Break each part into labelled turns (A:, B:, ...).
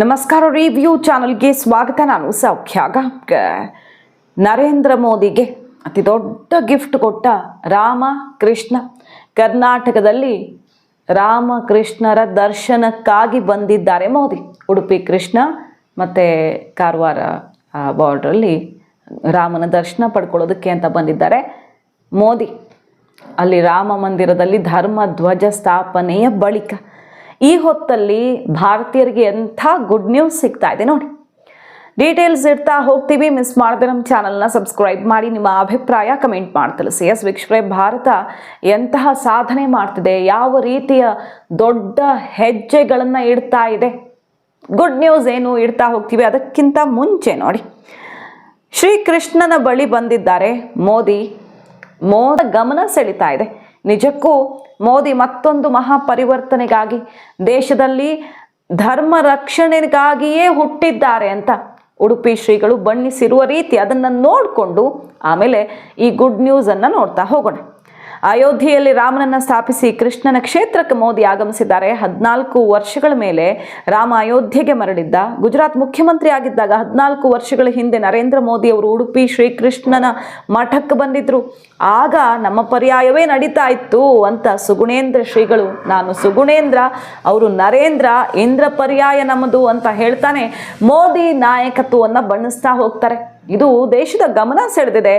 A: ನಮಸ್ಕಾರ ರಿವ್ಯೂ ಚಾನಲ್ಗೆ ಸ್ವಾಗತ. ನಾನು ಸೌಖ್ಯ ಗಾಂವ್ಕರ್. ನರೇಂದ್ರ ಮೋದಿಗೆ ಅತಿ ದೊಡ್ಡ ಗಿಫ್ಟ್ ಕೊಟ್ಟ ರಾಮ ಕೃಷ್ಣ. ಕರ್ನಾಟಕದಲ್ಲಿ ರಾಮ ಕೃಷ್ಣರ ದರ್ಶನಕ್ಕಾಗಿ ಬಂದಿದ್ದಾರೆ ಮೋದಿ. ಉಡುಪಿ ಕೃಷ್ಣ ಮತ್ತು ಕಾರವಾರ ಬಾರ್ಡ್ರಲ್ಲಿ ರಾಮನ ದರ್ಶನ ಪಡ್ಕೊಳ್ಳೋದಕ್ಕೆ ಅಂತ ಬಂದಿದ್ದಾರೆ ಮೋದಿ. ಅಲ್ಲಿ ರಾಮ ಮಂದಿರದಲ್ಲಿ ಧರ್ಮ ಧ್ವಜ ಸ್ಥಾಪನೆಯ ಬಳಿಕ ಈ ಹೊತ್ತಲ್ಲಿ ಭಾರತೀಯರಿಗೆ ಎಂಥ ಗುಡ್ ನ್ಯೂಸ್ ಸಿಗ್ತಾ ಇದೆ ನೋಡಿ. ಡೀಟೇಲ್ಸ್ ಇಡ್ತಾ ಹೋಗ್ತೀವಿ ಮಿಸ್ ಮಾಡದೆ ನಮ್ಮ ಚಾನಲ್ನ ಸಬ್ಸ್ಕ್ರೈಬ್ ಮಾಡಿ, ನಿಮ್ಮ ಅಭಿಪ್ರಾಯ ಕಮೆಂಟ್ ಮಾಡಿ ತಿಳಿಸಿ. ಎಸ್ ವೀಕ್ಷಕರೇ, ಭಾರತ ಎಂತಹ ಸಾಧನೆ ಮಾಡ್ತಿದೆ, ಯಾವ ರೀತಿಯ ದೊಡ್ಡ ಹೆಜ್ಜೆಗಳನ್ನು ಇಡ್ತಾ ಇದೆ. ಗುಡ್ ನ್ಯೂಸ್ ಏನು ಇಡ್ತಾ ಹೋಗ್ತೀವಿ, ಅದಕ್ಕಿಂತ ಮುಂಚೆ ನೋಡಿ. ಶ್ರೀಕೃಷ್ಣನ ಬಳಿ ಬಂದಿದ್ದಾರೆ ಮೋದಿ. ಮೋದ ಗಮನ ಸೆಳೀತಾ ಇದೆ. ನಿಜಕ್ಕೂ ಮೋದಿ ಮತ್ತೊಂದು ಮಹಾಪರಿವರ್ತನೆಗಾಗಿ ದೇಶದಲ್ಲಿ ಧರ್ಮ ರಕ್ಷಣೆಗಾಗಿಯೇ ಹುಟ್ಟಿದ್ದಾರೆ ಅಂತ ಉಡುಪಿ ಶ್ರೀಗಳು ಬಣ್ಣಿಸಿರುವ ರೀತಿ ಅದನ್ನು ನೋಡಿಕೊಂಡು ಆಮೇಲೆ ಈ ಗುಡ್ ನ್ಯೂಸನ್ನು ನೋಡ್ತಾ ಹೋಗೋಣ. ಅಯೋಧ್ಯೆಯಲ್ಲಿ ರಾಮನನ್ನ ಸ್ಥಾಪಿಸಿ ಕೃಷ್ಣನ ಕ್ಷೇತ್ರಕ್ಕೆ ಮೋದಿ ಆಗಮಿಸಿದ್ದಾರೆ. ಹದಿನಾಲ್ಕು ವರ್ಷಗಳ ಮೇಲೆ ರಾಮ ಅಯೋಧ್ಯೆಗೆ ಮರಳಿದ್ದ. ಗುಜರಾತ್ ಮುಖ್ಯಮಂತ್ರಿ ಆಗಿದ್ದಾಗ ಹದಿನಾಲ್ಕು ವರ್ಷಗಳ ಹಿಂದೆ ನರೇಂದ್ರ ಮೋದಿ ಅವರು ಉಡುಪಿ ಶ್ರೀಕೃಷ್ಣನ ಮಠಕ್ಕೆ ಬಂದಿದ್ರು. ಆಗ ನಮ್ಮ ಪರ್ಯಾಯವೇ ನಡೀತಾ ಇತ್ತು ಅಂತ ಸುಗುಣೇಂದ್ರ ಶ್ರೀಗಳು, ನಾನು ಸುಗುಣೇಂದ್ರ, ಅವರು ನರೇಂದ್ರ, ಇಂದ್ರ ಪರ್ಯಾಯ ನಮ್ಮದು ಅಂತ ಹೇಳ್ತಾನೆ ಮೋದಿ ನಾಯಕತ್ವವನ್ನು ಬಣ್ಣಿಸ್ತಾ ಹೋಗ್ತಾರೆ. ಇದು ದೇಶದ ಗಮನ ಸೆಳೆದಿದೆ.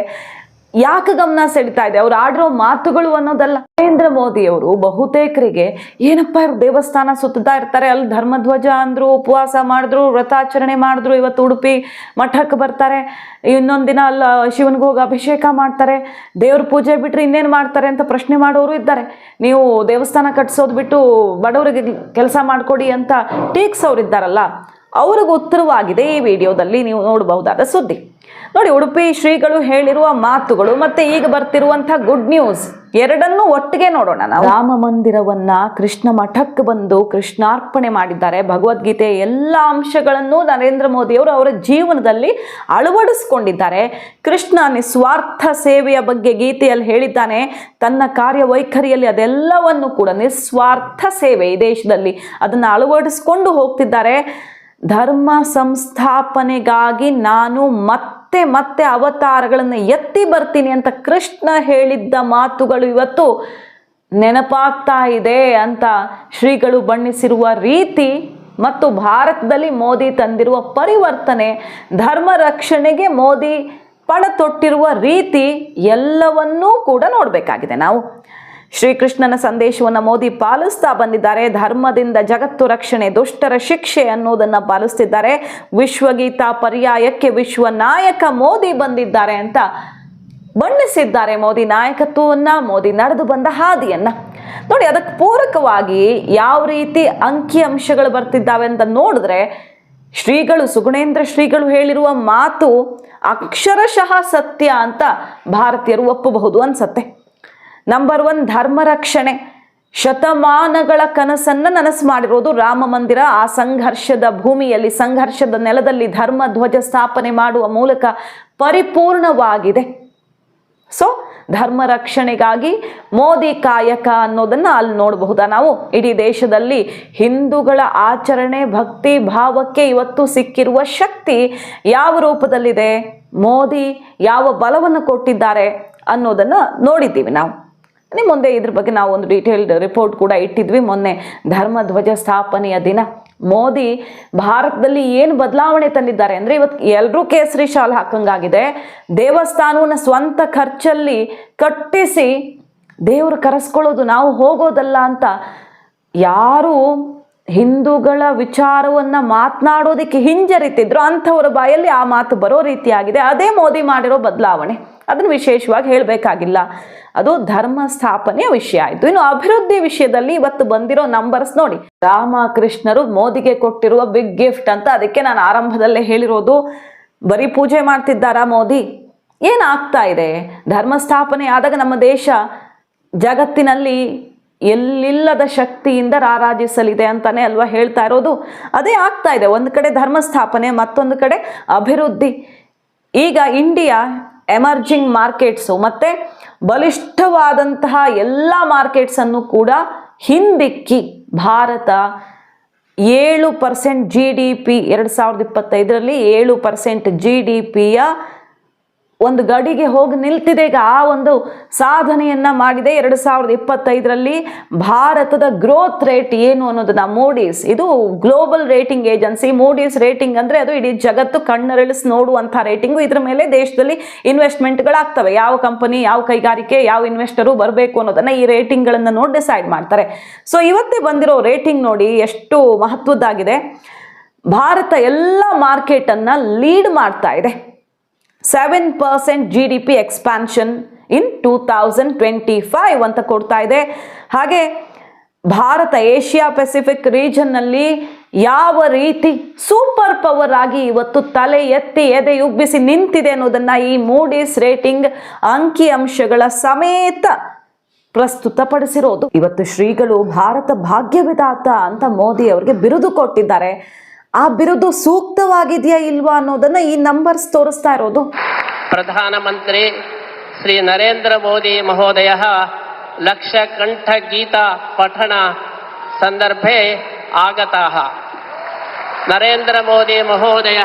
A: ಯಾಕೆ ಗಮನ ಸೆಳಿತಾ ಇದೆ? ಅವ್ರು ಆಡಿರೋ ಮಾತುಗಳು ಅನ್ನೋದಲ್ಲ. ನರೇಂದ್ರ ಮೋದಿ ಅವರು ಬಹುತೇಕರಿಗೆ, ಏನಪ್ಪ ಇವ್ರು ದೇವಸ್ಥಾನ ಸುತ್ತಾ ಇರ್ತಾರೆ, ಅಲ್ಲಿ ಧರ್ಮಧ್ವಜ ಅಂದ್ರು, ಉಪವಾಸ ಮಾಡಿದ್ರು, ವ್ರತಾಚರಣೆ ಮಾಡಿದ್ರು, ಇವತ್ತು ಉಡುಪಿ ಮಠಕ್ಕೆ ಬರ್ತಾರೆ, ಇನ್ನೊಂದು ದಿನ ಅಲ್ಲಿ, ಶಿವನಿಗೆ ಹೋಗಿ ಅಭಿಷೇಕ ಮಾಡ್ತಾರೆ, ದೇವ್ರ ಪೂಜೆ ಬಿಟ್ಟರೆ ಇನ್ನೇನು ಮಾಡ್ತಾರೆ ಅಂತ ಪ್ರಶ್ನೆ ಮಾಡೋರು ಇದ್ದಾರೆ. ನೀವು ದೇವಸ್ಥಾನ ಕಟ್ಸೋದು ಬಿಟ್ಟು ಬಡವರಿಗೆ ಕೆಲಸ ಮಾಡಿಕೊಡಿ ಅಂತ ಟೀಕ್ಸ್ ಟೀಕ್ಸವ್ರು ಇದ್ದಾರಲ್ಲ ಅವ್ರಿಗೆ ಉತ್ತರವಾಗಿದೆ ಈ ವಿಡಿಯೋದಲ್ಲಿ ನೀವು ನೋಡಬಹುದಾದ ಸುದ್ದಿ. ನೋಡಿ, ಉಡುಪಿ ಶ್ರೀಗಳು ಹೇಳಿರುವ ಮಾತುಗಳು ಮತ್ತೆ ಈಗ ಬರ್ತಿರುವಂಥ ಗುಡ್ ನ್ಯೂಸ್ ಎರಡನ್ನೂ ಒಟ್ಟಿಗೆ ನೋಡೋಣ ನಾವು. ರಾಮ ಮಂದಿರವನ್ನ ಕೃಷ್ಣ ಮಠಕ್ಕೆ ಬಂದು ಕೃಷ್ಣಾರ್ಪಣೆ ಮಾಡಿದ್ದಾರೆ. ಭಗವದ್ಗೀತೆ ಎಲ್ಲ ಅಂಶಗಳನ್ನು ನರೇಂದ್ರ ಮೋದಿಯವರು ಅವರ ಜೀವನದಲ್ಲಿ ಅಳವಡಿಸ್ಕೊಂಡಿದ್ದಾರೆ. ಕೃಷ್ಣ ನಿಸ್ವಾರ್ಥ ಸೇವೆಯ ಬಗ್ಗೆ ಗೀತೆಯಲ್ಲಿ ಹೇಳಿದ್ದಾನೆ. ತನ್ನ ಕಾರ್ಯವೈಖರಿಯಲ್ಲಿ ಅದೆಲ್ಲವನ್ನು ಕೂಡ ನಿಸ್ವಾರ್ಥ ಸೇವೆ ಈ ದೇಶದಲ್ಲಿ ಅದನ್ನು ಅಳವಡಿಸ್ಕೊಂಡು ಹೋಗ್ತಿದ್ದಾರೆ. ಧರ್ಮ ಸಂಸ್ಥಾಪನೆಗಾಗಿ ನಾನು ಮತ್ತೆ ಮತ್ತೆ ಅವತಾರಗಳನ್ನು ಎತ್ತಿ ಬರ್ತೀನಿ ಅಂತ ಕೃಷ್ಣ ಹೇಳಿದ್ದ ಮಾತುಗಳು ಇವತ್ತು ನೆನಪಾಗ್ತಾ ಇದೆ ಅಂತ ಶ್ರೀಗಳು ಬಣ್ಣಿಸಿರುವ ರೀತಿ ಮತ್ತು ಭಾರತದಲ್ಲಿ ಮೋದಿ ತಂದಿರುವ ಪರಿವರ್ತನೆ, ಧರ್ಮ ರಕ್ಷಣೆಗೆ ಮೋದಿ ಪಣ ತೊಟ್ಟಿರುವ ರೀತಿ ಎಲ್ಲವನ್ನೂ ಕೂಡ ನೋಡಬೇಕಾಗಿದೆ ನಾವು. ಶ್ರೀಕೃಷ್ಣನ ಸಂದೇಶವನ್ನು ಮೋದಿ ಪಾಲಿಸ್ತಾ ಬಂದಿದ್ದಾರೆ. ಧರ್ಮದಿಂದ ಜಗತ್ತು ರಕ್ಷಣೆ, ದುಷ್ಟರ ಶಿಕ್ಷೆ ಅನ್ನೋದನ್ನು ಪಾಲಿಸ್ತಿದ್ದಾರೆ. ವಿಶ್ವಗೀತಾ ಪರ್ಯಾಯಕ್ಕೆ ವಿಶ್ವ ನಾಯಕ ಮೋದಿ ಬಂದಿದ್ದಾರೆ ಅಂತ ಬಣ್ಣಿಸಿದ್ದಾರೆ ಮೋದಿ ನಾಯಕತ್ವವನ್ನ. ಮೋದಿ ನಡೆದು ಬಂದ ಹಾದಿಯನ್ನ. ನೋಡಿ, ಅದಕ್ಕೆ ಪೂರಕವಾಗಿ ಯಾವ ರೀತಿ ಅಂಕಿ ಅಂಶಗಳು ಬರ್ತಿದ್ದಾವೆ ಅಂತ ನೋಡಿದ್ರೆ, ಶ್ರೀಗಳು, ಸುಗುಣೇಂದ್ರ ಶ್ರೀಗಳು ಹೇಳಿರುವ ಮಾತು ಅಕ್ಷರಶಃ ಸತ್ಯ ಅಂತ ಭಾರತೀಯರು ಒಪ್ಪಬಹುದು ಅನ್ಸತ್ತೆ. ನಂಬರ್ ಒನ್ ಧರ್ಮ ರಕ್ಷಣೆ ಶತಮಾನಗಳ ಕನಸನ್ನ ನನಸು ಮಾಡಿರೋದು ರಾಮ ಮಂದಿರ. ಆ ಸಂಘರ್ಷದ ಭೂಮಿಯಲ್ಲಿ, ಸಂಘರ್ಷದ ನೆಲದಲ್ಲಿ ಧರ್ಮ ಧ್ವಜ ಸ್ಥಾಪನೆ ಮಾಡುವ ಮೂಲಕ ಪರಿಪೂರ್ಣವಾಗಿದೆ. ಸೊ ಧರ್ಮ ರಕ್ಷಣೆಗಾಗಿ ಮೋದಿ ಕಾಯಕ ಅನ್ನೋದನ್ನು ಅಲ್ಲಿ ನೋಡಬಹುದಾ ನಾವು? ಇಡೀ ದೇಶದಲ್ಲಿ ಹಿಂದೂಗಳ ಆಚರಣೆ, ಭಕ್ತಿ, ಭಾವಕ್ಕೆ ಇವತ್ತು ಸಿಕ್ಕಿರುವ ಶಕ್ತಿ ಯಾವ ರೂಪದಲ್ಲಿದೆ? ಮೋದಿ ಯಾವ ಬಲವನ್ನು ಕೊಟ್ಟಿದ್ದಾರೆ ಅನ್ನೋದನ್ನು ನೋಡಿದ್ದೀವಿ ನಾವು. ಮುಂದೆ ಇದ್ರ ಬಗ್ಗೆ ನಾವು ಒಂದು ಡೀಟೇಲ್ಡ್ ರಿಪೋರ್ಟ್ ಕೂಡ ಇಟ್ಟಿದ್ವಿ. ಮೊನ್ನೆ ಧರ್ಮಧ್ವಜ ಸ್ಥಾಪನೆಯ ದಿನ. ಮೋದಿ ಭಾರತದಲ್ಲಿ ಏನು ಬದಲಾವಣೆ ತಂದಿದ್ದಾರೆ ಅಂದರೆ ಇವತ್ತು ಎಲ್ಲರೂ ಕೇಸರಿ ಶಾಲ್ ಹಾಕಂಗಾಗಿದೆ. ದೇವಸ್ಥಾನವನ್ನು ಸ್ವಂತ ಖರ್ಚಲ್ಲಿ ಕಟ್ಟಿಸಿ ದೇವರು ಕರೆಸ್ಕೊಳ್ಳೋದು ನಾವು ಹೋಗೋದಲ್ಲ ಅಂತ ಯಾರು ಹಿಂದೂಗಳ ವಿಚಾರವನ್ನ ಮಾತನಾಡೋದಕ್ಕೆ ಹಿಂಜರಿತಿದ್ರು, ಅಂಥವ್ರ ಬಾಯಲ್ಲಿ ಆ ಮಾತು ಬರೋ ರೀತಿಯಾಗಿದೆ. ಅದೇ ಮೋದಿ ಮಾಡಿರೋ ಬದಲಾವಣೆ. ಅದನ್ನು ವಿಶೇಷವಾಗಿ ಹೇಳಬೇಕಾಗಿಲ್ಲ. ಅದು ಧರ್ಮ ಸ್ಥಾಪನೆಯ ವಿಷಯ ಆಯಿತು. ಇನ್ನು ಅಭಿವೃದ್ಧಿ ವಿಷಯದಲ್ಲಿ ಇವತ್ತು ಬಂದಿರೋ ನಂಬರ್ಸ್ ನೋಡಿ. ರಾಮಕೃಷ್ಣರು ಮೋದಿಗೆ ಕೊಟ್ಟಿರುವ ಬಿಗ್ ಗಿಫ್ಟ್ ಅಂತ ಅದಕ್ಕೆ ನಾನು ಆರಂಭದಲ್ಲೇ ಹೇಳಿರೋದು. ಬರೀ ಪೂಜೆ ಮಾಡ್ತಿದ್ದಾರಾ ಮೋದಿ? ಏನಾಗ್ತಾ ಇದೆ? ಧರ್ಮ ಸ್ಥಾಪನೆ ಆದಾಗ ನಮ್ಮ ದೇಶ ಜಗತ್ತಿನಲ್ಲಿ ಎಲ್ಲಿಲ್ಲದ ಶಕ್ತಿಯಿಂದ ರಾರಾಜಿಸಲಿದೆ ಅಂತಾನೆ ಅಲ್ವಾ ಹೇಳ್ತಾ ಇರೋದು? ಅದೇ ಆಗ್ತಾ ಇದೆ. ಒಂದು ಕಡೆ ಧರ್ಮ ಸ್ಥಾಪನೆ, ಮತ್ತೊಂದು ಕಡೆ ಅಭಿವೃದ್ಧಿ. ಈಗ ಇಂಡಿಯಾ ಎಮರ್ಜಿಂಗ್ ಮಾರ್ಕೆಟ್ಸು ಮತ್ತು ಬಲಿಷ್ಠವಾದಂತಹ ಎಲ್ಲ ಮಾರ್ಕೆಟ್ಸನ್ನು ಕೂಡ ಹಿಂದಿಕ್ಕಿ ಭಾರತ ಏಳು ಪರ್ಸೆಂಟ್ ಜಿ ಡಿ ಪಿ ಎರಡು ಸಾವಿರದ ಇಪ್ಪತ್ತೈದರಲ್ಲಿ ಏಳು ಪರ್ಸೆಂಟ್ ಜಿ ಡಿ ಪಿಯ ಒಂದು ಗಡಿಗೆ ಹೋಗಿ ನಿಲ್ತಿದೆ. ಈಗ ಆ ಒಂದು ಸಾಧನೆಯನ್ನು ಮಾಡಿದೆ. ಎರಡು ಸಾವಿರದ ಇಪ್ಪತ್ತೈದರಲ್ಲಿ ಭಾರತದ ಗ್ರೋತ್ ರೇಟ್ ಏನು ಅನ್ನೋದನ್ನ ಮೂಡೀಸ್ ಇದು global rating agency Moody's rating ಅಂದ್ರೆ ಅದು ಇಡೀ ಜಗತ್ತು ಕಣ್ಣರಳಿಸಿ ನೋಡುವಂಥ ರೇಟಿಂಗು ಇದ್ರ ಮೇಲೆ ದೇಶದಲ್ಲಿ ಇನ್ವೆಸ್ಟ್ಮೆಂಟ್ಗಳಾಗ್ತವೆ ಯಾವ ಕಂಪನಿ ಯಾವ ಕೈಗಾರಿಕೆ, ಯಾವ ಇನ್ವೆಸ್ಟರು ಬರಬೇಕು ಅನ್ನೋದನ್ನ ಈ ರೇಟಿಂಗ್ಗಳನ್ನು ನೋಡಿ ಡಿಸೈಡ್ ಮಾಡ್ತಾರೆ. ಸೊ ಇವತ್ತೇ ಬಂದಿರೋ ರೇಟಿಂಗ್ ನೋಡಿ ಎಷ್ಟು ಮಹತ್ವದ್ದಾಗಿದೆ. ಭಾರತ ಎಲ್ಲ ಮಾರ್ಕೆಟನ್ನು ಲೀಡ್ ಮಾಡ್ತಾ ಇದೆ. Seven percent G D P expansion in two twenty ಅಂತ ಕೊಡ್ತಾ ಇದೆ. ಹಾಗೆ ಭಾರತ ಏಷ್ಯಾ ಪೆಸಿಫಿಕ್ ರೀಜನ್ನಲ್ಲಿ ಯಾವ ರೀತಿ ಸೂಪರ್ ಪವರ್ ಆಗಿ ಇವತ್ತು ತಲೆ ಎತ್ತಿ ಎದೆ ಉಬ್ಬಿಸಿ ನಿಂತಿದೆ ಅನ್ನೋದನ್ನ ಈ ಮೂಡಿಸ್ ರೇಟಿಂಗ್ ಅಂಕಿ ಅಂಶಗಳ ಸಮೇತ ಪ್ರಸ್ತುತಪಡಿಸಿರೋದು. ಇವತ್ತು ಶ್ರೀಗಳು ಭಾರತ ಭಾಗ್ಯವಿದಾತ ಅಂತ ಮೋದಿ ಅವರಿಗೆ ಬಿರುದು ಕೊಟ್ಟಿದ್ದಾರೆ. ಆ ಬಿರುದು ಸೂಕ್ತವಾಗಿದೆಯಾ ಇಲ್ವಾ ಅನ್ನೋದನ್ನ ಈ ನಂಬರ್ಸ್ ತೋರಿಸ್ತಾ ಇರೋದು.
B: ಪ್ರಧಾನಮಂತ್ರಿ ಶ್ರೀ ನರೇಂದ್ರ ಮೋದಿ ಮಹೋದಯ ಲಕ್ಷ ಕಂಠ ಗೀತಾ ಪಠಣ ಸಂದರ್ಭೆ ಆಗತಾ ನರೇಂದ್ರ ಮೋದಿ ಮಹೋದಯ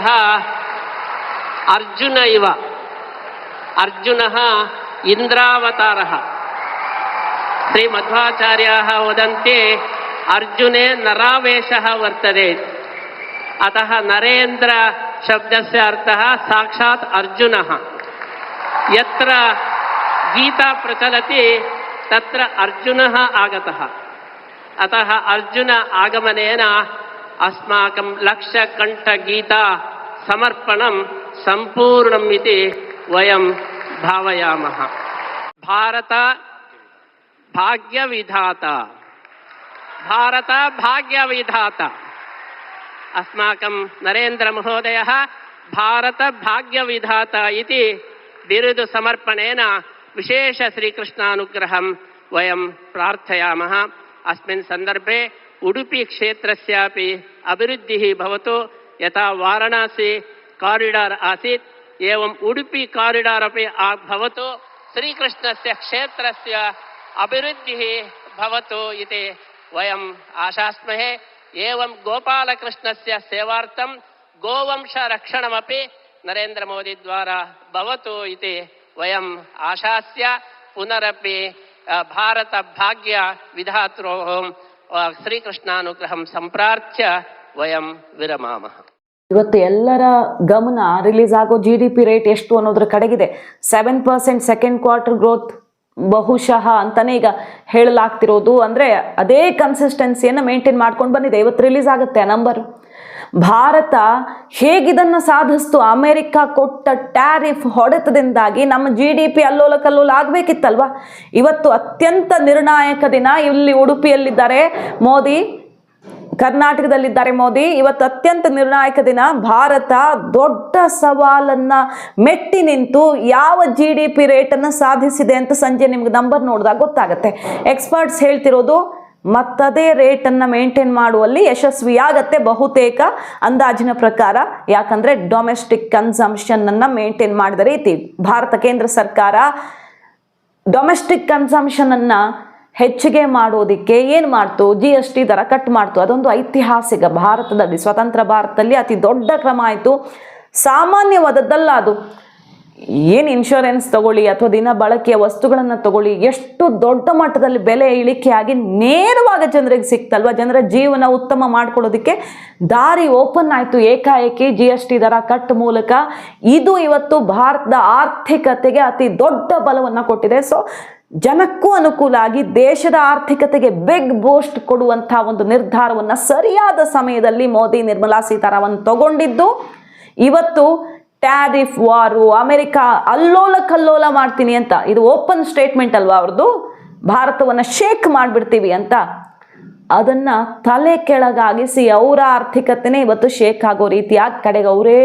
B: ಅರ್ಜುನ ಇವ. ಅರ್ಜುನ ಇಂದ್ರಾವತಾರ. ಶ್ರೀ ಮಧ್ವಾಚಾರ್ಯ ವದಂತೆ ಅರ್ಜುನೇ ನರಾವೇಶ ವರ್ತದೆ. अतः नरेन्द्र शब्दस्य अर्थः साक्षात् अर्जुनः। यत्र गीता प्रचलति, तत्र अर्जुनः आगतः। अतः अर्जुन आगमनेन अस्माकं लक्षकण्ठगीता समर्पणं सम्पूर्णम् इति वयं भावयामः। भारत भाग्यविधाता। भारत भाग्यविधाता। अस्माकं नरेन्द्रमहोदयः भारतभाग्यविधाता इति बिरुदुसमर्पणेन विशेषश्रीकृष्णानुग्रहं वयं प्रार्थयामः। अस्मिन् सन्दर्भे उडुपिक्षेत्रस्यापि अभिवृद्धिः भवतु। यथा वाराणसी कारिडार् आसीत् एवम् उडुपि कारिडार् अपि भवतु। श्रीकृष्णस्य क्षेत्रस्य अभिवृद्धिः भवतु इति वयम् आशास्महे। ಏವಂ ಗೋಪಾಲಕೃಷ್ಣಸ್ಯ ಸೇವಾರ್ಥಂ ಗೋವಂಶ ರಕ್ಷಣಮಪಿ ನರೇಂದ್ರ ಮೋದಿ ದ್ವಾರ ಭವತು ಇತಿ ವಯಂ ಆಶಾಸ್ಯ ಪುನರಪಿ ಭಾರತ ಭಾಗ್ಯ ವಿಧಾತೃ ಶ್ರೀಕೃಷ್ಣಾನುಗ್ರಹಂ ಸಂಪ್ರಾರ್ಥ್ಯ ವಯಂ ವಿರಮಾಮ
A: ಇವತ್ತು ಎಲ್ಲರ ಗಮನ ರಿಲೀಸ್ ಆಗೋ ಜಿ ಡಿ ಪಿ ರೇಟ್ ಎಷ್ಟು ಅನ್ನೋದ್ರ ಕಡೆಗಿದೆ. Seven percent second quarter growth ಬಹುಶಃ ಅಂತಾನೆ ಈಗ ಹೇಳಲಾಗ್ತಿರೋದು ಅಂದರೆ ಅದೇ ಕನ್ಸಿಸ್ಟೆನ್ಸಿಯನ್ನು ಮೇಂಟೈನ್ ಮಾಡ್ಕೊಂಡು ಬಂದಿದೆ. ಇವತ್ತು ರಿಲೀಸ್ ಆಗುತ್ತೆ ಆ ನಂಬರು ಭಾರತ ಹೇಗಿದನ್ನು ಸಾಧಿಸ್ತು? ಅಮೆರಿಕ ಕೊಟ್ಟ ಟ್ಯಾರಿಫ್ ಹೊಡೆತದಿಂದಾಗಿ ನಮ್ಮ ಜಿ ಡಿ ಪಿ ಅಲ್ಲೋಲ ಕಲ್ಲೋಲ ಆಗಬೇಕಿತ್ತಲ್ವ? ಇವತ್ತು ಅತ್ಯಂತ ನಿರ್ಣಾಯಕ ದಿನ ಇಲ್ಲಿ ಉಡುಪಿಯಲ್ಲಿದ್ದಾರೆ. ಮೋದಿ ಕರ್ನಾಟಕದಲ್ಲಿದ್ದಾರೆ ಮೋದಿ. ಇವತ್ತು ಅತ್ಯಂತ ನಿರ್ಣಾಯಕ ದಿನ. ಭಾರತ ದೊಡ್ಡ ಸವಾಲನ್ನ ಮೆಟ್ಟಿ ನಿಂತು ಯಾವ ಜಿ ಡಿ ಪಿ ರೇಟನ್ನು ಸಾಧಿಸಿದೆ ಅಂತ ಸಂಜೆ ನಿಮ್ಗೆ ನಂಬರ್ ನೋಡಿದಾಗ ಗೊತ್ತಾಗುತ್ತೆ. ಎಕ್ಸ್ಪರ್ಟ್ಸ್ ಹೇಳ್ತಿರೋದು ಮತ್ತದೇ ರೇಟನ್ನು ಮೇಂಟೈನ್ ಮಾಡುವಲ್ಲಿ ಯಶಸ್ವಿಯಾಗತ್ತೆ ಬಹುತೇಕ ಅಂದಾಜಿನ ಪ್ರಕಾರ. ಯಾಕಂದ್ರೆ ಡೊಮೆಸ್ಟಿಕ್ ಕನ್ಸಂಪ್ಷನ್ ಮೇಂಟೈನ್ ಮಾಡಿದ ರೀತಿ. ಭಾರತ ಕೇಂದ್ರ ಸರ್ಕಾರ ಡೊಮೆಸ್ಟಿಕ್ ಕನ್ಸಂಪ್ಷನ್ ಅನ್ನ ಹೆಚ್ಚಿಗೆ ಮಾಡೋದಕ್ಕೆ ಏನು ಮಾಡ್ತು? ಜಿ ಎಸ್ ಟಿ ದರ ಕಟ್ ಮಾಡ್ತು. ಅದೊಂದು ಐತಿಹಾಸಿಕ ಭಾರತದಲ್ಲಿ, ಸ್ವತಂತ್ರ ಭಾರತದಲ್ಲಿ ಅತಿ ದೊಡ್ಡ ಕ್ರಮ ಆಯಿತು. ಸಾಮಾನ್ಯವಾದದ್ದಲ್ಲ ಅದು. ಏನು ಇನ್ಶೂರೆನ್ಸ್ ತಗೊಳ್ಳಿ ಅಥವಾ ದಿನ ಬಳಕೆಯ ವಸ್ತುಗಳನ್ನು ತಗೊಳ್ಳಿ, ಎಷ್ಟು ದೊಡ್ಡ ಮಟ್ಟದಲ್ಲಿ ಬೆಲೆ ಇಳಿಕೆಯಾಗಿ ನೇರವಾಗಿ ಜನರಿಗೆ ಸಿಕ್ತಲ್ವ? ಜನರ ಜೀವನ ಉತ್ತಮ ಮಾಡ್ಕೊಳ್ಳೋದಕ್ಕೆ ದಾರಿ ಓಪನ್ ಆಯಿತು ಏಕಾಏಕಿ ಜಿ ಎಸ್ ಟಿ ದರ ಕಟ್ ಮೂಲಕ. ಇದು ಇವತ್ತು ಭಾರತದ ಆರ್ಥಿಕತೆಗೆ ಅತಿ ದೊಡ್ಡ ಬಲವನ್ನು ಕೊಟ್ಟಿದೆ. ಸೊ ಜನಕ್ಕೂ ಅನುಕೂಲ ಆಗಿ ದೇಶದ ಆರ್ಥಿಕತೆಗೆ ಬಿಗ್ ಬೂಸ್ಟ್ ಕೊಡುವಂತಹ ಒಂದು ನಿರ್ಧಾರವನ್ನು ಸರಿಯಾದ ಸಮಯದಲ್ಲಿ ಮೋದಿ, ನಿರ್ಮಲಾ ಸೀತಾರಾಮನ್ ತಗೊಂಡಿದ್ದು. ಇವತ್ತು ಟ್ಯಾರಿಫ್ ವಾರು, ಅಮೆರಿಕ ಅಲ್ಲೋಲ ಕಲ್ಲೋಲ ಮಾಡ್ತೀನಿ ಅಂತ, ಇದು ಓಪನ್ ಸ್ಟೇಟ್ಮೆಂಟ್ ಅಲ್ವಾ ಅವ್ರದ್ದು? ಭಾರತವನ್ನು ಶೇಕ್ ಮಾಡಿಬಿಡ್ತೀವಿ ಅಂತ. ಅದನ್ನ ತಲೆ ಕೆಳಗಾಗಿಸಿ ಅವರ ಆರ್ಥಿಕತೆನೇ ಇವತ್ತು ಶೇಕ್ ಆಗೋ ರೀತಿಯಾಗಿ ಕಡೆಗೆ ಅವರೇ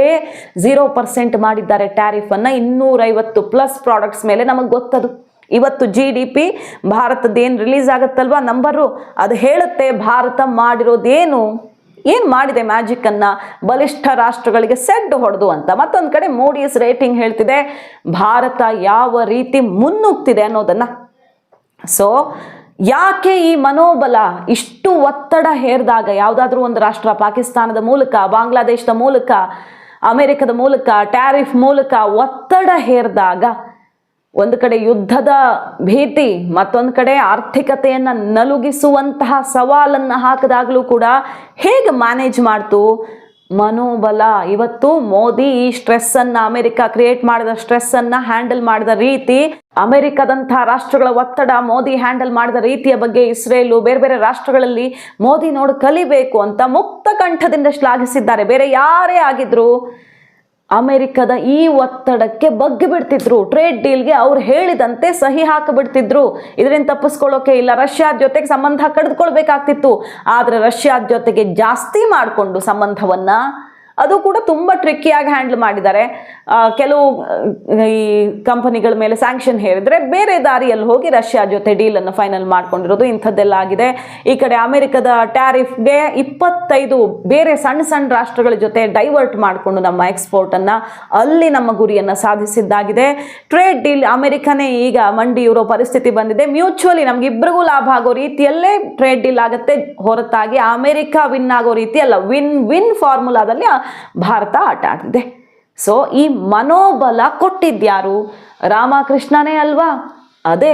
A: ಝೀರೋ ಪರ್ಸೆಂಟ್ ಮಾಡಿದ್ದಾರೆ ಟ್ಯಾರಿಫನ್ನು. ಇನ್ನೂರೈವತ್ತು ಪ್ಲಸ್ ಪ್ರಾಡಕ್ಟ್ಸ್ ಮೇಲೆ ನಮಗೆ ಗೊತ್ತದು. ಇವತ್ತು ಜಿ ಡಿ ಪಿ ಭಾರತದ ಏನು ರಿಲೀಸ್ ಆಗುತ್ತಲ್ವ? ನಂಬರು ಅದು ಹೇಳುತ್ತೆ ಭಾರತ ಮಾಡಿರೋದೇನು? ಏನು ಮಾಡಿದೆ ಮ್ಯಾಜಿಕ್ಕನ್ನು ಬಲಿಷ್ಠ ರಾಷ್ಟ್ರಗಳಿಗೆ ಸೆಡ್ಡು ಹೊಡೆದು ಅಂತ. ಮತ್ತೊಂದು ಕಡೆ ಮೋಡಿಯಸ್ ರೇಟಿಂಗ್ ಹೇಳ್ತಿದೆ, ಭಾರತ ಯಾವ ರೀತಿ ಮುನ್ನುಗ್ತಿದೆ ಅನ್ನೋದನ್ನು. ಸೊ ಯಾಕೆ ಈ ಮನೋಬಲ ಇಷ್ಟು ಒತ್ತಡ ಹೇರಿದಾಗ, ಯಾವುದಾದ್ರೂ ಒಂದು ರಾಷ್ಟ್ರ, ಪಾಕಿಸ್ತಾನದ ಮೂಲಕ, ಬಾಂಗ್ಲಾದೇಶದ ಮೂಲಕ, ಅಮೆರಿಕದ ಮೂಲಕ ಟ್ಯಾರಿಫ್ ಮೂಲಕ ಒತ್ತಡ ಹೇರಿದಾಗ ಒಂದು ಕಡೆ ಯುದ್ಧದ ಭೀತಿ, ಮತ್ತೊಂದು ಕಡೆ ಆರ್ಥಿಕತೆಯನ್ನು ನಲುಗಿಸುವಂತಹ ಸವಾಲನ್ನು ಹಾಕಿದಾಗಲೂ ಕೂಡ ಹೇಗೆ ಮ್ಯಾನೇಜ್ ಮಾಡ್ತು? ಮನೋಬಲ. ಇವತ್ತು ಮೋದಿ ಈ ಸ್ಟ್ರೆಸ್ಸನ್ನು, ಅಮೆರಿಕ ಕ್ರಿಯೇಟ್ ಮಾಡಿದ ಸ್ಟ್ರೆಸ್ಸನ್ನು ಹ್ಯಾಂಡಲ್ ಮಾಡಿದ ರೀತಿ ಅಮೆರಿಕದಂತಹ ರಾಷ್ಟ್ರಗಳ ಒತ್ತಡ, ಮೋದಿ ಹ್ಯಾಂಡಲ್ ಮಾಡಿದ ರೀತಿಯ ಬಗ್ಗೆ ಇಸ್ರೇಲು ಬೇರೆ ಬೇರೆ ರಾಷ್ಟ್ರಗಳಲ್ಲಿ ಮೋದಿ ನೋಡು ಕಲಿಬೇಕು ಅಂತ ಮುಕ್ತ ಕಂಠದಿಂದ ಶ್ಲಾಘಿಸಿದ್ದಾರೆ. ಬೇರೆ ಯಾರೇ ಆಗಿದ್ರು ಅಮೆರಿಕದ ಈ ಒತ್ತಡಕ್ಕೆ ಬಗ್ಗಿ ಬಿಡ್ತಿದ್ರು. ಟ್ರೇಡ್ ಡೀಲ್ಗೆ ಅವ್ರು ಹೇಳಿದಂತೆ ಸಹಿ ಹಾಕಿಬಿಡ್ತಿದ್ರು. ಇದರಿಂದ ತಪ್ಪಿಸ್ಕೊಳ್ಳೋಕೆ ಇಲ್ಲ. ರಷ್ಯಾದ ಜೊತೆಗೆ ಸಂಬಂಧ ಕಡಿದುಕೊಳ್ಬೇಕಾಗ್ತಿತ್ತು. ಆದರೆ ರಷ್ಯಾದ ಜೊತೆಗೆ ಜಾಸ್ತಿ ಮಾಡಿಕೊಂಡು ಸಂಬಂಧವನ್ನ ಅದು ಕೂಡ ತುಂಬ ಟ್ರಿಕ್ಕಿಯಾಗಿ ಹ್ಯಾಂಡಲ್ ಮಾಡಿದ್ದಾರೆ. ಕೆಲವು ಈ ಕಂಪನಿಗಳ ಮೇಲೆ ಸ್ಯಾಂಕ್ಷನ್ ಹೇರಿದ್ರೆ ಬೇರೆ ದಾರಿಯಲ್ಲಿ ಹೋಗಿ ರಷ್ಯಾ ಜೊತೆ ಡೀಲನ್ನು ಫೈನಲ್ ಮಾಡ್ಕೊಂಡಿರೋದು ಇಂಥದ್ದೆಲ್ಲ ಆಗಿದೆ. ಈ ಕಡೆ ಅಮೆರಿಕದ ಟ್ಯಾರಿಫ್ಗೆ ಇಪ್ಪತ್ತೈದು ಬೇರೆ ಸಣ್ಣ ಸಣ್ಣ ರಾಷ್ಟ್ರಗಳ ಜೊತೆ ಡೈವರ್ಟ್ ಮಾಡಿಕೊಂಡು ನಮ್ಮ ಎಕ್ಸ್ಪೋರ್ಟನ್ನು ಅಲ್ಲಿ ನಮ್ಮ ಗುರಿಯನ್ನು ಸಾಧಿಸಿದ್ದಾಗಿದೆ. ಟ್ರೇಡ್ ಡೀಲ್ ಅಮೆರಿಕನೇ ಈಗ ಮಂಡಿ ಇರೋ ಪರಿಸ್ಥಿತಿ ಬಂದಿದೆ. ಮ್ಯೂಚುವಲಿ ನಮಗಿಬ್ಬರಿಗೂ ಲಾಭ ಆಗೋ ರೀತಿಯಲ್ಲೇ ಟ್ರೇಡ್ ಡೀಲ್ ಆಗುತ್ತೆ. ಹೊರತಾಗಿ ಅಮೆರಿಕ ವಿನ್ ಆಗೋ ರೀತಿ ಅಲ್ಲ ವಿನ್ ವಿನ್ ಫಾರ್ಮುಲಾದಲ್ಲಿ ಭಾರತ ಆಟ ಆಡಿದೆ ಸೊ ಈ ಮನೋಬಲ ಕೊಟ್ಟಿದ್ಯಾರು? ರಾಮಕೃಷ್ಣನೇ ಅಲ್ವಾ? ಅದೇ,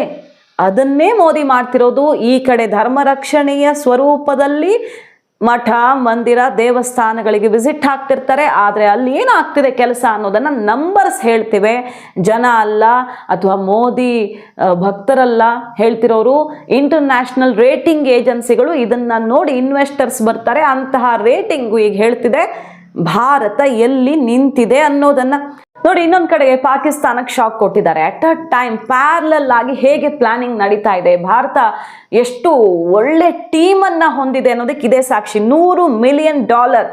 A: ಅದನ್ನೇ ಮೋದಿ ಮಾಡ್ತಿರೋದು. ಈ ಕಡೆ ಧರ್ಮ ರಕ್ಷಣೆಯ ಸ್ವರೂಪದಲ್ಲಿ ಮಠ, ಮಂದಿರ, ದೇವಸ್ಥಾನಗಳಿಗೆ ವಿಸಿಟ್ ಹಾಕ್ತಿರ್ತಾರೆ. ಆದರೆ ಅಲ್ಲಿ ಏನಾಗ್ತಿದೆ ಕೆಲಸ ಅನ್ನೋದನ್ನು ನಂಬರ್ಸ್ ಹೇಳ್ತಿವೆ. ಜನ ಅಲ್ಲ ಅಥವಾ ಮೋದಿ ಭಕ್ತರಲ್ಲ ಹೇಳ್ತಿರೋರು. ಇಂಟರ್ನ್ಯಾಷನಲ್ ರೇಟಿಂಗ್ ಏಜೆನ್ಸಿಗಳು ಇದನ್ನು ನೋಡಿ ಇನ್ವೆಸ್ಟರ್ಸ್ ಬರ್ತಾರೆ. ಅಂತಹ ರೇಟಿಂಗು ಈಗ ಹೇಳ್ತಿದೆ. ಭಾರತ ಎಲ್ಲಿ ನಿಂತಿದೆ ಅನ್ನೋದನ್ನ ನೋಡಿ ಇನ್ನೊಂದು ಕಡೆಗೆ ಪಾಕಿಸ್ತಾನಕ್ಕೆ ಶಾಕ್ ಕೊಟ್ಟಿದ್ದಾರೆ. ಅಟ್ ಅ ಟೈಮ್ ಪ್ಯಾರ್ಲಲ್ ಆಗಿ ಹೇಗೆ ಪ್ಲಾನಿಂಗ್ ನಡೀತಾ ಇದೆ? ಭಾರತ ಎಷ್ಟು ಒಳ್ಳೆ ಟೀಮನ್ನು ಹೊಂದಿದೆ ಅನ್ನೋದಕ್ಕೆ ಇದೇ ಸಾಕ್ಷಿ. ನೂರು ಮಿಲಿಯನ್ ಡಾಲರ್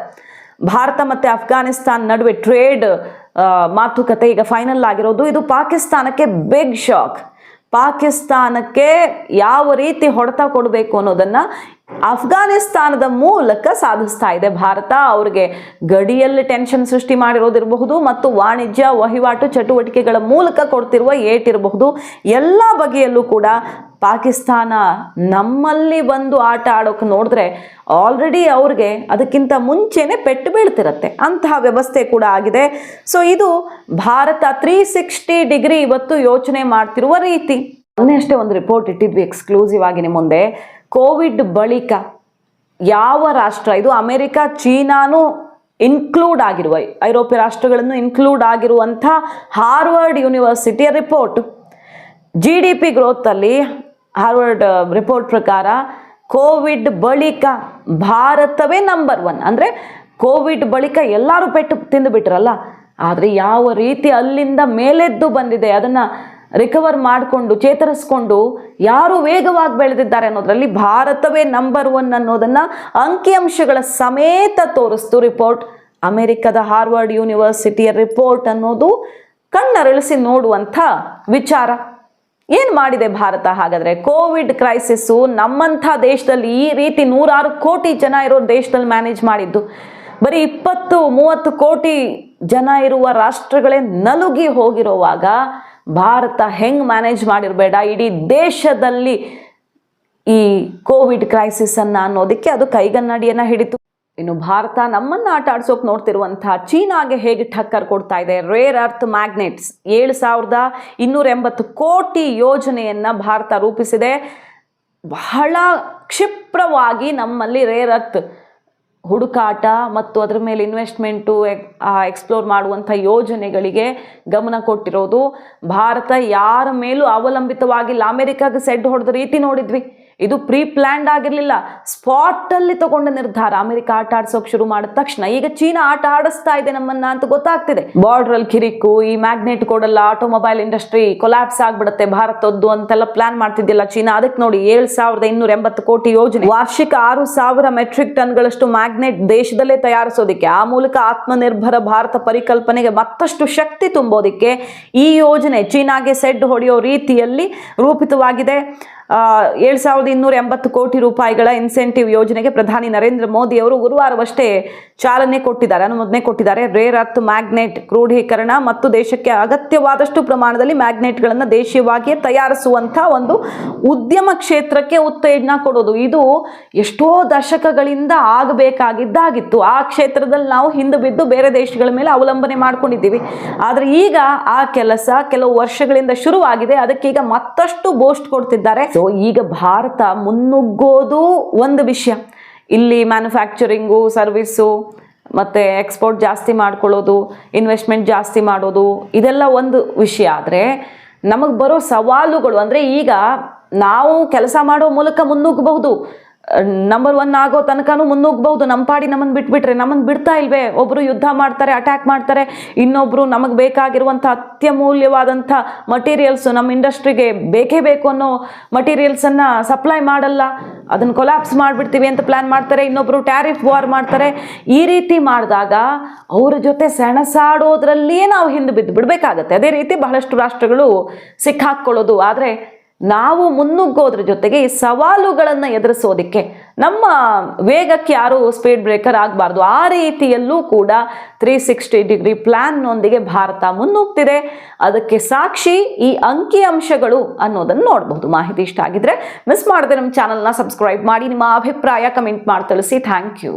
A: ಭಾರತ ಮತ್ತು ಅಫ್ಘಾನಿಸ್ತಾನ್ ನಡುವೆ ಟ್ರೇಡ್ ಮಾತುಕತೆ ಈಗ ಫೈನಲ್ ಆಗಿರೋದು. ಇದು ಪಾಕಿಸ್ತಾನಕ್ಕೆ ಬಿಗ್ ಶಾಕ್ ಪಾಕಿಸ್ತಾನಕ್ಕೆ ಯಾವ ರೀತಿ ಹೊಡೆತ ಕೊಡಬೇಕು ಅನ್ನೋದನ್ನ ಅಫ್ಘಾನಿಸ್ತಾನದ ಮೂಲಕ ಸಾಧಿಸ್ತಾ ಇದೆ ಭಾರತ. ಅವ್ರಿಗೆ ಗಡಿಯಲ್ಲಿ ಟೆನ್ಷನ್ ಸೃಷ್ಟಿ ಮಾಡಿರೋದಿರಬಹುದು ಮತ್ತು ವಾಣಿಜ್ಯ, ವಹಿವಾಟು, ಚಟುವಟಿಕೆಗಳ ಮೂಲಕ ಕೊಡ್ತಿರುವ ಏಟಿರಬಹುದು. ಎಲ್ಲ ಬಗೆಯಲ್ಲೂ ಕೂಡ ಪಾಕಿಸ್ತಾನ ನಮ್ಮಲ್ಲಿ ಬಂದು ಆಟ ಆಡೋಕೆ ನೋಡಿದ್ರೆ ಆಲ್ರೆಡಿ ಅವ್ರಿಗೆ ಅದಕ್ಕಿಂತ ಮುಂಚೆನೆ ಪೆಟ್ಟು ಬೀಳ್ತಿರತ್ತೆ. ಅಂತಹ ವ್ಯವಸ್ಥೆ ಕೂಡ ಆಗಿದೆ. ಸೊ ಇದು ಭಾರತ ತ್ರೀ ಸಿಕ್ಸ್ಟಿ ಡಿಗ್ರಿ ಇವತ್ತು ಯೋಚನೆ ಮಾಡ್ತಿರುವ ರೀತಿ. ಮೊನ್ನೆ ಅಷ್ಟೇ ಒಂದು ರಿಪೋರ್ಟ್ ಇಟ್ಟಿದ್ವಿ ಎಕ್ಸ್ಕ್ಲೂಸಿವ್ ಆಗಿ ನಿಮ್ಮ ಮುಂದೆ. ಕೋವಿಡ್ ಬಳಿಕ ಯಾವ ರಾಷ್ಟ್ರ, ಇದು ಅಮೆರಿಕ, ಚೀನಾನು ಇನ್ಕ್ಲೂಡ್ ಆಗಿರುವ, ಐರೋಪ್ಯ ರಾಷ್ಟ್ರಗಳನ್ನು ಇನ್ಕ್ಲೂಡ್ ಆಗಿರುವಂಥ ಹಾರ್ವರ್ಡ್ ಯೂನಿವರ್ಸಿಟಿಯ ರಿಪೋರ್ಟ್. ಜಿ ಡಿ ಪಿ ಗ್ರೋತಲ್ಲಿ ಹಾರ್ವರ್ಡ್ ರಿಪೋರ್ಟ್ ಪ್ರಕಾರ ಕೋವಿಡ್ ಬಳಿಕ ಭಾರತವೇ ನಂಬರ್ ಒನ್ ಅಂದರೆ ಕೋವಿಡ್ ಬಳಿಕ ಎಲ್ಲರೂ ಪೆಟ್ಟು ತಿಂದುಬಿಟ್ರಲ್ಲ ಆದರೆ ಯಾವ ರೀತಿ ಅಲ್ಲಿಂದ ಮೇಲೆದ್ದು ಬಂದಿದೆ, ಅದನ್ನು ರಿಕವರ್ ಮಾಡಿಕೊಂಡು, ಚೇತರಿಸ್ಕೊಂಡು ಯಾರು ವೇಗವಾಗಿ ಬೆಳೆದಿದ್ದಾರೆ ಅನ್ನೋದರಲ್ಲಿ ಭಾರತವೇ ನಂಬರ್ ಒನ್ ಅನ್ನೋದನ್ನು ಅಂಕಿಅಂಶಗಳ ಸಮೇತ ತೋರಿಸ್ತು ರಿಪೋರ್ಟ್ ಅಮೆರಿಕದ ಹಾರ್ವರ್ಡ್ ಯೂನಿವರ್ಸಿಟಿಯ ರಿಪೋರ್ಟ್ ಅನ್ನೋದು ಕಣ್ಣರಳಿಸಿ ನೋಡುವಂಥ ವಿಚಾರ. ಏನು ಮಾಡಿದೆ ಭಾರತ ಹಾಗಾದರೆ? ಕೋವಿಡ್ ಕ್ರೈಸಿಸ್ಸು ನಮ್ಮಂಥ ದೇಶದಲ್ಲಿ ಈ ರೀತಿ ನೂರಾರು ಕೋಟಿ ಜನ ಇರೋ ದೇಶದಲ್ಲಿ ಮ್ಯಾನೇಜ್ ಮಾಡಿದ್ದು. ಬರೀ ಇಪ್ಪತ್ತು, ಮೂವತ್ತು ಕೋಟಿ ಜನ ಇರುವ ರಾಷ್ಟ್ರಗಳೇ ನಲುಗಿ ಹೋಗಿರುವಾಗ ಭಾರತ ಹೆಂಗೆ ಮ್ಯಾನೇಜ್ ಮಾಡಿರಬೇಡ, ಇಡೀ ದೇಶದಲ್ಲಿ ಈ ಕೋವಿಡ್ ಕ್ರೈಸಿಸ್ ಅನ್ನ ಅನ್ನೋದಕ್ಕೆ ಅದು ಕೈಗನ್ನಡಿಯನ್ನ ಹಿಡಿತು. ಇನ್ನು ಭಾರತ ನಮ್ಮನ್ನ ಆಟ ಆಡ್ಸೋಕೆ ನೋಡ್ತಿರುವಂತಹ ಚೀನಾಗೆ ಹೇಗೆ ಠಕ್ಕರ್ ಕೊಡ್ತಾ ಇದೆ ರೇರ್ ಅರ್ತ್ ಮ್ಯಾಗ್ನೆಟ್ಸ್ ಏಳು ಸಾವಿರದ ಇನ್ನೂರ ಎಂಬತ್ತು ಕೋಟಿ ಯೋಜನೆಯನ್ನ ಭಾರತ ರೂಪಿಸಿದೆ. ಬಹಳ ಕ್ಷಿಪ್ರವಾಗಿ ನಮ್ಮಲ್ಲಿ ರೇರ್ ಅರ್ತ್ ಹುಡುಕಾಟ ಮತ್ತು ಅದರ ಮೇಲೆ ಇನ್ವೆಸ್ಟ್ಮೆಂಟು ಎಕ್ಸ್ಪ್ಲೋರ್ ಮಾಡುವಂಥ ಯೋಜನೆಗಳಿಗೆ ಗಮನ ಕೊಟ್ಟಿರೋದು. ಭಾರತ ಯಾರ ಮೇಲೂ ಅವಲಂಬಿತವಾಗಿಲ್ಲ. ಅಮೆರಿಕಾಗೆ ಸೆಡ್ ಹೊಡೆದ ರೀತಿ ನೋಡಿದ್ವಿ. ಇದು ಪ್ರೀ ಪ್ಲ್ಯಾಂಡ್ ಆಗಿರಲಿಲ್ಲ ಸ್ಪಾಟಲ್ಲಿ ತಗೊಂಡ ನಿರ್ಧಾರ. ಅಮೆರಿಕ ಆಟ ಆಡ್ಸೋಕೆ ಶುರು ಮಾಡಿದ ತಕ್ಷಣ ಈಗ ಚೀನಾ ಆಟ ಆಡಿಸ್ತಾ ಇದೆ ನಮ್ಮನ್ನ ಅಂತ ಗೊತ್ತಾಗ್ತಿದೆ. ಬಾರ್ಡ್ರಲ್ಲಿ ಕಿರಿಕು, ಈ ಮ್ಯಾಗ್ನೆಟ್ ಕೊಡಲ್ಲ ಆಟೋಮೊಬೈಲ್ ಇಂಡಸ್ಟ್ರಿ ಕೊಲ್ಯಾಪ್ಸ್ ಆಗ್ಬಿಡುತ್ತೆ. ಭಾರತದ್ದು ಅಂತೆಲ್ಲ ಪ್ಲಾನ್ ಮಾಡ್ತಿದ್ದಿಲ್ಲ ಚೀನಾ. ಅದಕ್ಕೆ ನೋಡಿ ಏಳು ಸಾವಿರದ ಇನ್ನೂರ ಎಂಬತ್ತು ಕೋಟಿ ಯೋಜನೆ. ವಾರ್ಷಿಕ ಆರು ಸಾವಿರ ಮೆಟ್ರಿಕ್ ಟನ್ಗಳಷ್ಟು ಮ್ಯಾಗ್ನೆಟ್ ದೇಶದಲ್ಲೇ ತಯಾರಿಸೋದಕ್ಕೆ, ಆ ಮೂಲಕ ಆತ್ಮನಿರ್ಭರ ಭಾರತ ಪರಿಕಲ್ಪನೆಗೆ ಮತ್ತಷ್ಟು ಶಕ್ತಿ ತುಂಬೋದಿಕ್ಕೆ ಈ ಯೋಜನೆ ಚೀನಾಗೆ ಸೆಡ್ ಹೊಡೆಯೋ ರೀತಿಯಲ್ಲಿ ರೂಪಿತವಾಗಿದೆ. ಏಳು ಸಾವಿರದ ಇನ್ನೂರ ಎಂಬತ್ತು ಕೋಟಿ ರೂಪಾಯಿಗಳ ಇನ್ಸೆಂಟಿವ್ ಯೋಜನೆಗೆ ಪ್ರಧಾನಿ ನರೇಂದ್ರ ಮೋದಿ ಅವರು ಗುರುವಾರವಷ್ಟೇ ಚಾಲನೆ ಕೊಟ್ಟಿದ್ದಾರೆ, ಅನುಮೋದನೆ ಕೊಟ್ಟಿದ್ದಾರೆ. ರೇರ್ ಅರ್ತ್ ಮ್ಯಾಗ್ನೆಟ್ ಕ್ರೋಢೀಕರಣ ಮತ್ತು ದೇಶಕ್ಕೆ ಅಗತ್ಯವಾದಷ್ಟು ಪ್ರಮಾಣದಲ್ಲಿ ಮ್ಯಾಗ್ನೆಟ್ಗಳನ್ನು ದೇಶೀಯವಾಗಿಯೇ ತಯಾರಿಸುವಂಥ ಒಂದು ಉದ್ಯಮ ಕ್ಷೇತ್ರಕ್ಕೆ ಉತ್ತೇಜನ ಕೊಡೋದು. ಇದು ಎಷ್ಟೋ ದಶಕಗಳಿಂದ ಆಗಬೇಕಾಗಿದ್ದಾಗಿತ್ತು. ಆ ಕ್ಷೇತ್ರದಲ್ಲಿ ನಾವು ಹಿಂದೆ ಬಿದ್ದು ಬೇರೆ ದೇಶಗಳ ಮೇಲೆ ಅವಲಂಬನೆ ಮಾಡ್ಕೊಂಡಿದ್ದೀವಿ. ಆದರೆ ಈಗ ಆ ಕೆಲಸ ಕೆಲವು ವರ್ಷಗಳಿಂದ ಶುರುವಾಗಿದೆ. ಅದಕ್ಕೀಗ ಮತ್ತಷ್ಟು ಬೋಸ್ಟ್ ಕೊಡ್ತಿದ್ದಾರೆ. ಸೊ ಈಗ ಭಾರತ ಮುನ್ನುಗ್ಗೋದು ಒಂದು ವಿಷಯ. ಇಲ್ಲಿ ಮ್ಯಾನುಫ್ಯಾಕ್ಚರಿಂಗು ಸರ್ವಿಸ್ಸು ಮತ್ತು ಎಕ್ಸ್ಪೋರ್ಟ್ ಜಾಸ್ತಿ ಮಾಡ್ಕೊಳ್ಳೋದು ಇನ್ವೆಸ್ಟ್ಮೆಂಟ್ ಜಾಸ್ತಿ ಮಾಡೋದು, ಇದೆಲ್ಲ ಒಂದು ವಿಷಯ. ಆದರೆ ನಮಗೆ ಬರೋ ಸವಾಲುಗಳು ಅಂದರೆ ಈಗ ನಾವು ಕೆಲಸ ಮಾಡೋ ಮೂಲಕ ಮುನ್ನುಗ್ಗಬಹುದು. ನಂಬರ್ ಒನ್ ಆಗೋ ತನಕನೂ ಮುನ್ನುಗ್ಬಹುದು. ನಮ್ಮ ಪಾಡಿ ನಮ್ಮನ್ನು ಬಿಟ್ಬಿಟ್ರೆ ನಮ್ಮನ್ನು ಬಿಡ್ತಾ ಇಲ್ವೇ? ಒಬ್ಬರು ಯುದ್ಧ ಮಾಡ್ತಾರೆ ಅಟ್ಯಾಕ್ ಮಾಡ್ತಾರೆ ಇನ್ನೊಬ್ಬರು ನಮಗೆ ಬೇಕಾಗಿರುವಂಥ ಅತ್ಯಮೂಲ್ಯವಾದಂಥ ಮಟೀರಿಯಲ್ಸ್ ನಮ್ಮ ಇಂಡಸ್ಟ್ರಿಗೆ ಬೇಕೇ ಬೇಕು ಅನ್ನೋ ಮಟೀರಿಯಲ್ಸನ್ನು ಸಪ್ಲೈ ಮಾಡಲ್ಲ. ಅದನ್ನು ಕೊಲಾಪ್ಸ್ ಮಾಡಿಬಿಡ್ತೀವಿ ಅಂತ ಪ್ಲ್ಯಾನ್ ಮಾಡ್ತಾರೆ ಇನ್ನೊಬ್ಬರು ಟ್ಯಾರಿಫ್ ವಾರ್ ಮಾಡ್ತಾರೆ. ಈ ರೀತಿ ಮಾಡಿದಾಗ ಅವ್ರ ಜೊತೆ ಸೆಣಸಾಡೋದ್ರಲ್ಲಿಯೇ ನಾವು ಹಿಂದೆ ಬಿದ್ದು ಬಿಡಬೇಕಾಗತ್ತೆ. ಅದೇ ರೀತಿ ಬಹಳಷ್ಟು ರಾಷ್ಟ್ರಗಳು ಸಿಕ್ಕಾಕ್ಕೊಳ್ಳೋದು. ಆದರೆ ನಾವು ಮುನ್ನುಗ್ಗೋದ್ರ ಜೊತೆಗೆ ಈ ಸವಾಲುಗಳನ್ನು ಎದುರಿಸೋದಕ್ಕೆ ನಮ್ಮ ವೇಗಕ್ಕೆ ಯಾರು ಸ್ಪೀಡ್ ಬ್ರೇಕರ್ ಆಗಬಾರ್ದು. ಆ ರೀತಿಯಲ್ಲೂ ಕೂಡ ತ್ರೀ ಸಿಕ್ಸ್ಟಿ ಡಿಗ್ರಿ ಪ್ಲ್ಯಾನ್ನೊಂದಿಗೆ ಭಾರತ ಮುನ್ನುಗ್ತಿದೆ. ಅದಕ್ಕೆ ಸಾಕ್ಷಿ ಈ ಅಂಕಿ ಅಂಶಗಳು ಅನ್ನೋದನ್ನು ನೋಡಬಹುದು ಮಾಹಿತಿ ಇಷ್ಟ ಆಗಿದ್ರೆ ಮಿಸ್ ಮಾಡದೆ ನಮ್ಮ ಚಾನಲ್ನ ಸಬ್ಸ್ಕ್ರೈಬ್ ಮಾಡಿ. ನಿಮ್ಮ ಅಭಿಪ್ರಾಯ ಕಮೆಂಟ್ ಮಾಡಿ ತಿಳಿಸಿ. Thank you